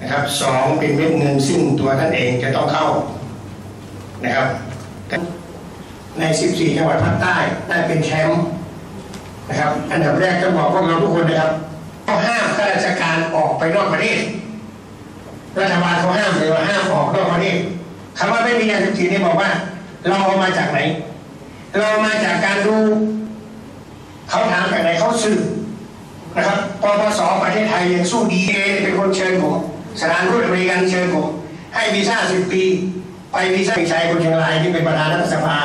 นะครับสองเป็นเม็ดเงินซึ่งตัวท่านเองจะต้องเข้านะครับใน 14 จังหวัดภาคใต้ได้เป็นแชมป์นะครับ อันดับแรกต้องบอกพวกเราทุกคนนะครับเขาห้ามข้าราชการออกไปนอกประเทศรัฐบาลเขาห้ามเลยว่าห้ามออกนอกประเทศคำว่าไม่มียาเสพติดนี่บอกว่า เราเอามาจากไหน เรามาจากการดูเขาถามจากไหนเขาสืบนะครับปปสประเทศไทยยังสู้ดีเอเป็นคนเชิญผม สถานทูตอเมริกันเชิญผมให้วีซ่าสิบปี ไปวีซ่าชัยคนเชียงรายที่เป็นประธานรัฐสภา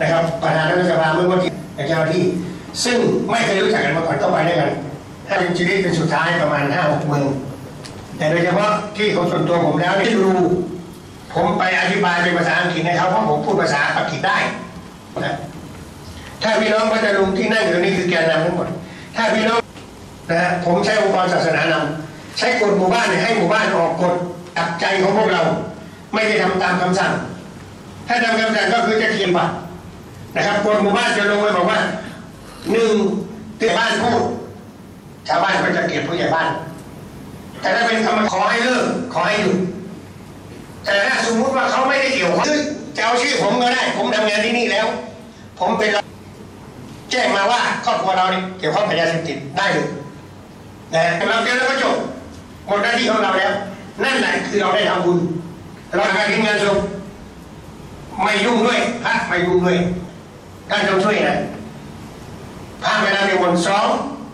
นะครับประธานรัฐสภาเมื่อวันที่เจ้าหน้าที่ ซึ่งไม่เคยรู้จักกันมาก่อนก็ไปด้วยกันถ้าเป็นชีวิตเป็นสุดท้ายประมาณห้าหกเมืองแต่โดยเฉพาะที่ของส่วนตัวผมแล้วที่รู้ผมไปอธิบายเป็นภาษาอังกฤษให้เขาเพราะผมพูดภาษาอังกฤษได้นะถ้าพี่น้องพัทลุงที่นั่งอยู่นี่คือแกนนำทั้งหมด ถ้าพี่น้องนะฮะผมใช้องค์กรศาสนาน ใช้กฎหมู่บ้านเนี่ยให้หมู่บ้านออกกฎตักใจของพวกเรา ไม่ได้ทำตามคำสั่ง ถ้าทำคำสั่งก็คือจะเขียนบัตรนะครับกฎหมู่บ้านจะลงไว้บอกว่าหนึ่งเตือนบ้านพูดชาวบ้านก็จะเก็บผู้ใหญ่บ้าน แต่ถ้าเป็นคำขอให้เลิกขอให้หยุดแต่ถ้าสมมุติว่าเขาไม่ได้เกี่ยวข้องจะเอาชื่อผมก็ได้ ผมทำงานที่นี่แล้ว ผมเป็นแจ้งมาว่าครอบครัวเราเนี่ยเกี่ยวข้องกับยาเสพติดได้เลยนะเราเจอแล้วก็จบ หมดหน้าที่ของเราแล้ว นั่นแหละคือเราได้ทำบุญเราการทีมงานศพไม่ยุ่งด้วยพระไม่ยุ่งด้วยท่านต้องช่วยนะพระเวลามีวนสอง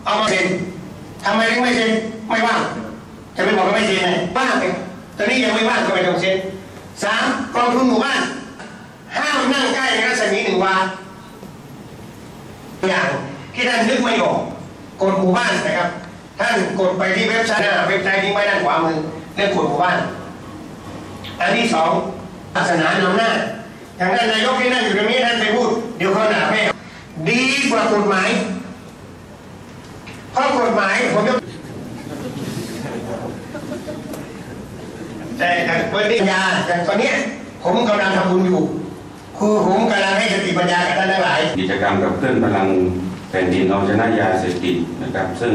เอามาเซ็นทำไมถึงไม่เซ็นไม่ว่างจะไม่บอกว่าไม่เซ็นไงว่างไงตอนนี้ยังไม่ว่างก็ไม่ต้องเซ็นสามกองทุนหมู่บ้านห้ามนั่งใกล้ในรัศมีหนึ่งวาอย่างที่ท่านนึกไม่ออกกฎหมู่บ้านนะครับ ท่านกดไปที่เว็บไซต์หน้าเว็บไซต์ที่ไว้ด้านขวามือเรื่องกฎหมู่บ้าน อันที่สองศาสนานำหน้า อย่างท่านนายกที่นั่งอยู่ตรงนี้ท่านไปพูด เดี๋ยวเขาหนาแม่ดีกว่ากฎหมายเพราะกฎหมายผมยกแต่วันนี้ยาอย่างตอนนี้ผมกำลังทำบุญอยู่คือผมกำลังให้สติปัญญากับท่านทั้งหลาย กิจกรรมกับเคลื่อนพลังแผ่นดินเอาชนะยาเสพติดนะครับ ซึ่ง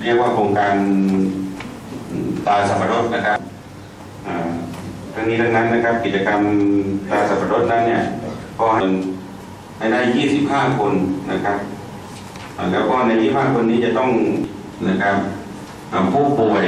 เรียกว่าโครงการตาสับปะรดนะครับทั้งนี้ทั้งนั้นนะครับกิจกรรมตาสับปะรดนั้นเนี่ยก็ให้ได้ 25 คนนะครับแล้วก็ใน 25 คนนี้จะต้องนะครับผู้ป่วย